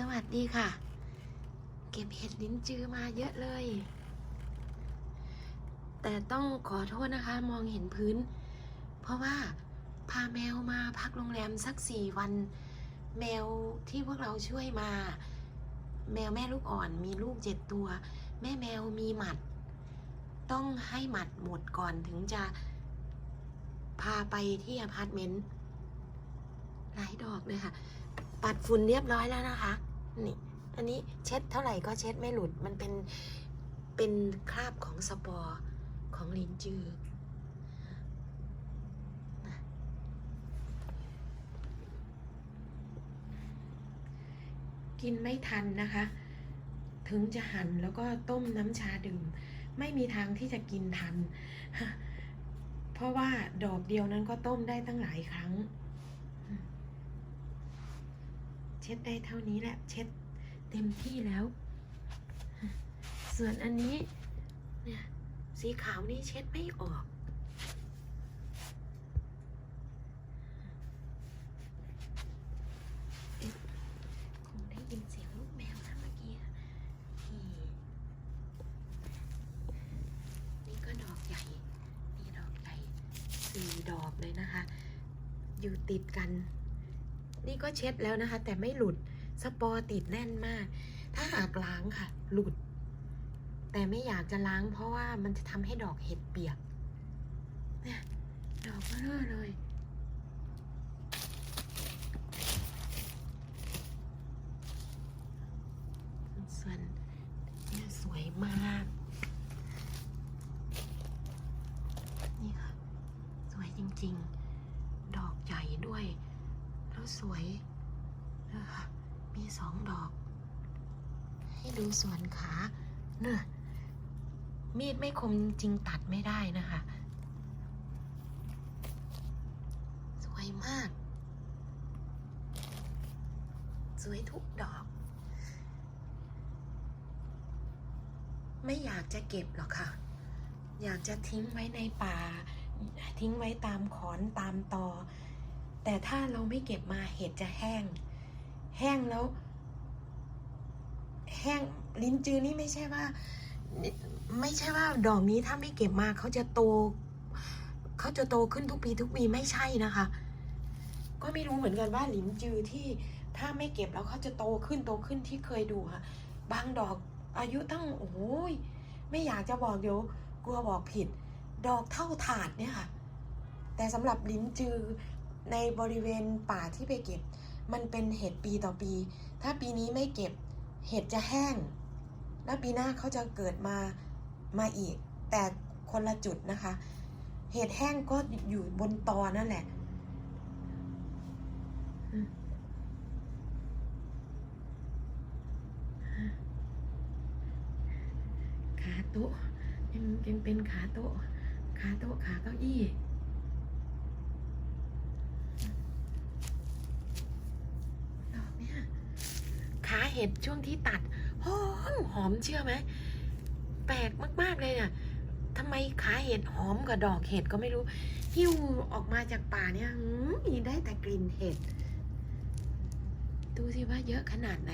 สวัสดีค่ะ เก็บเห็ดลิ้นจือมาเยอะเลย แต่ต้องขอโทษนะคะ มองเห็นพื้น เพราะว่าพาแมวมาพักโรงแรมสักสี่วัน แมวที่พวกเราช่วยมา แมวแม่ลูกอ่อนมีลูกเจ็ดตัว แม่แมวมีหมัด ต้องให้หมัดหมดก่อนถึงจะพาไปที่อพาร์ตเมนต์หลายดอกเลยค่ะ ปัดฝุ่นเรียบร้อยแล้วนะคะ นี่ อันนี้เช็ดเท่าไหร่ก็เช็ดไม่หลุด มันเป็น เป็นคราบของสปอร์ของลิ้นจือกินไม่ทันนะคะ ถึงจะหั่นแล้วก็ต้มน้ำชาดื่ม ไม่มีทางที่จะกินทัน เพราะว่าดอกเดียวนั้นก็ต้มได้ตั้งหลายครั้ง เช็ดได้เท่านี้แหละ เช็ดเต็มที่แล้ว ส่วนอันนี้เนี่ยสีขาวนี่เช็ดไม่ออกคงได้ยินเสียงลูกแมวนะเมื่อกี้นี่นี่ก็ดอกใหญ่ นี่ดอกใหญ่สี่ดอกเลยนะคะ อยู่ติดกัน นี่ก็เช็ดแล้วนะคะ แต่ไม่หลุดสปอร์ติดแน่นมาก ถ้าหากล้างค่ะ หลุด แต่ไม่อยากจะล้างเพราะว่ามันจะทำให้ดอกเห็ดเปียกเนี่ยดอกเบลอเลยส่วนนี่สวยมาก นี่ค่ะ สวยจริง ๆ ดอกใหญ่ด้วย แล้วสวยนะคะมีสองดอก ให้ดูส่วนขาเนอะมีดไม่คมจริงตัดไม่ได้นะคะ สวยมาก สวยทุกดอก ไม่อยากจะเก็บหรอกค่ะ อยากจะทิ้งไว้ในป่า ทิ้งไว้ตามขอนตามตอ แต่ถ้าเราไม่เก็บมาเห็ดจะแห้ง แห้งแล้ว แห้งลิ้นจือนี่ไม่ใช่ว่า ไม่ใช่ว่าดอกนี้ถ้าไม่เก็บมาเขาจะโตเขาจะโตขึ้นทุกปีทุกปีไม่ใช่นะคะ ก็ไม่รู้เหมือนกันว่าลิ้นจือที่ถ้าไม่เก็บแล้วเขาจะโตขึ้นโตขึ้นที่เคยดูค่ะ บางดอกอายุตั้งโอ้ยไม่อยากจะบอกเดี๋ยวกลัวบอกผิด ดอกเท่าถาดเนี่ยค่ะ แต่สำหรับลิ้นจือ ในบริเวณป่าที่ไปเก็บ มันเป็นเห็ดปีต่อปี ถ้าปีนี้ไม่เก็บ เห็ดจะแห้ง แล้วปีหน้าเขาจะเกิดมามาอีก แต่คนละจุดนะคะ เห็ดแห้งก็อยู่บนตอนั่นแหละขาโต๊ะยังยังเป็นขาโต๊ะขาโต๊ะขาเก้าอี้ดอกเนี่ยขาเห็ดช่วงที่ตัดหอมหอมเชื่อไหมแปลกมาก ๆ เลยเนี่ยทำไมขาเห็ดหอมกว่าดอกเห็ดก็ไม่รู้หิ้วออกมาจากป่าเนี่ยหืมมีได้แต่กลิ่นเห็ด ดูสิว่าเยอะขนาดไหน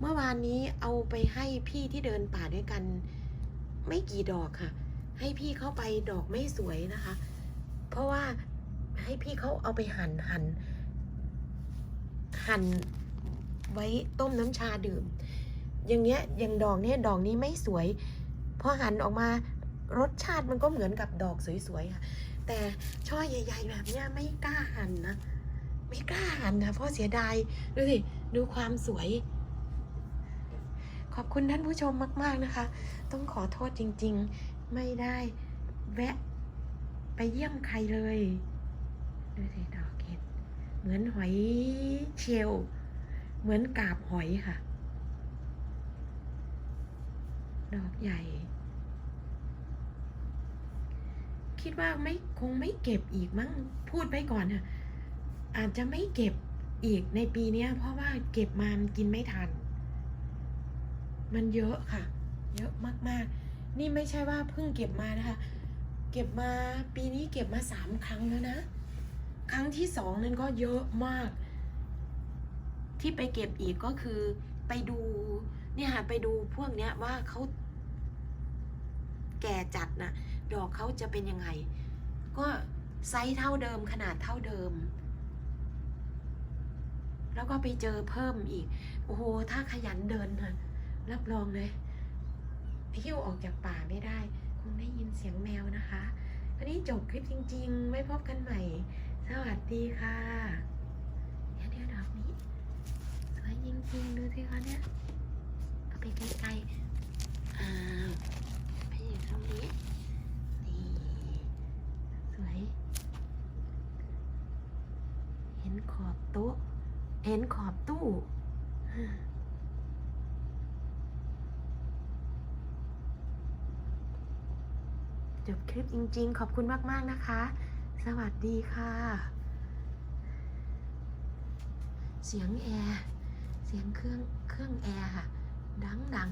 เมื่อวานนี้เอาไปให้พี่ที่เดินป่าด้วยกัน ไม่กี่ดอกค่ะ ให้พี่เข้าไปดอกไม่สวยนะคะ เพราะว่าให้พี่เขาเอาไปหั่นหั่นหั่น ไว้ต้มน้ำชาดื่ม อย่างเงี้ยอย่างดอกเนี้ยดอกนี้ไม่สวยพอหั่นออกมารสชาติมันก็เหมือนกับดอกสวยๆค่ะ แต่ช่อใหญ่ ๆ แบบเนี้ยไม่กล้าหั่นนะ ไม่กล้าหั่นนะเพราะเสียดายดูสิดูความสวย ขอบคุณท่านผู้ชมมาก ๆนะคะ ต้องขอโทษจริง ๆ ไม่ได้แวะไปเยี่ยมใครเลย ดูสิดอกเห็ดเหมือนหอยเชลล เหมือนกาบหอยค่ะ ดอกใหญ่ คิดว่าไม่คงไม่เก็บอีกมั้งพูดไปก่อนค่ะอาจจะไม่เก็บอีกในปีนี้เพราะว่าเก็บมามันกินไม่ทัน มันเยอะค่ะ เยอะมากๆ นี่ไม่ใช่ว่าเพิ่งเก็บมานะคะ เก็บมาปีนี้เก็บมาสามครั้งแล้วนะ ครั้งที่สองนั้นก็เยอะมาก ที่ไปเก็บอีกก็คือไปดูเนี่ยค่ะไปดูพวกเนี้ยว่าเขาแก่จัดนะดอกเขาจะเป็นยังไง ก็ไซส์เท่าเดิมขนาดเท่าเดิม แล้วก็ไปเจอเพิ่มอีก โอ้โห ถ้าขยันเดินนะรับรองเลยหิ้วออกจากป่าไม่ได้ คงได้ยินเสียงแมวนะคะวันนี้จบคลิปจริง ๆ ไว้พบกันใหม่ สวัสดีค่ะ เดี๋ยวเดี๋ยวดอกนี้ สวย จริงดูสิคะเนี่ย เอาไปไกลๆอ่าไปอยู่ตรงนี้ นี่ สวย เห็นขอบโต๊ะ เห็นขอบตู้จบคลิปจริงๆ ขอบคุณมาก ๆ นะคะ สวัสดีค่ะ เสียงแอร์ เสียงเครื่องเครื่องแอร์ค่ะ ดังดัง